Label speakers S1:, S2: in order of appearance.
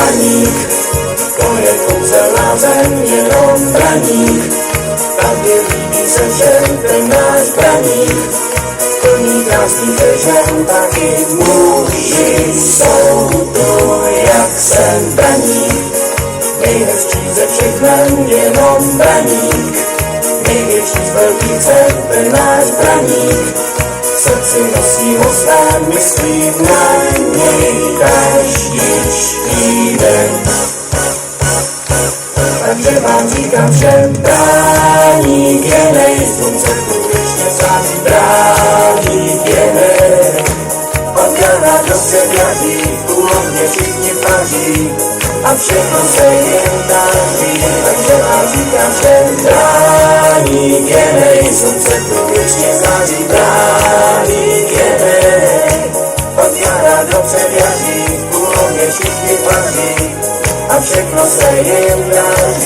S1: braník, to je kouzelná zem, jenom braník. Pravdy líbí se všem ten náš braník, plný krásných žen, taky muži jsou to, jak jsem braník. Nejhezčí ze všech men, jenom braník, největší z velkých cen, ten náš braník. Srdci nosí hostem, myslí na něj každý. Steven. Nagrywam, witam przed brani wiele i słońce publicznie sami brali wiele. Odmiana dobrze wiatri, głównie się nie parzy, a przekonseje dali. Nagrywam, witam przed brani wiele i słońce publicznie sami nie pazi, a przekląsejem dazi. Brani wiele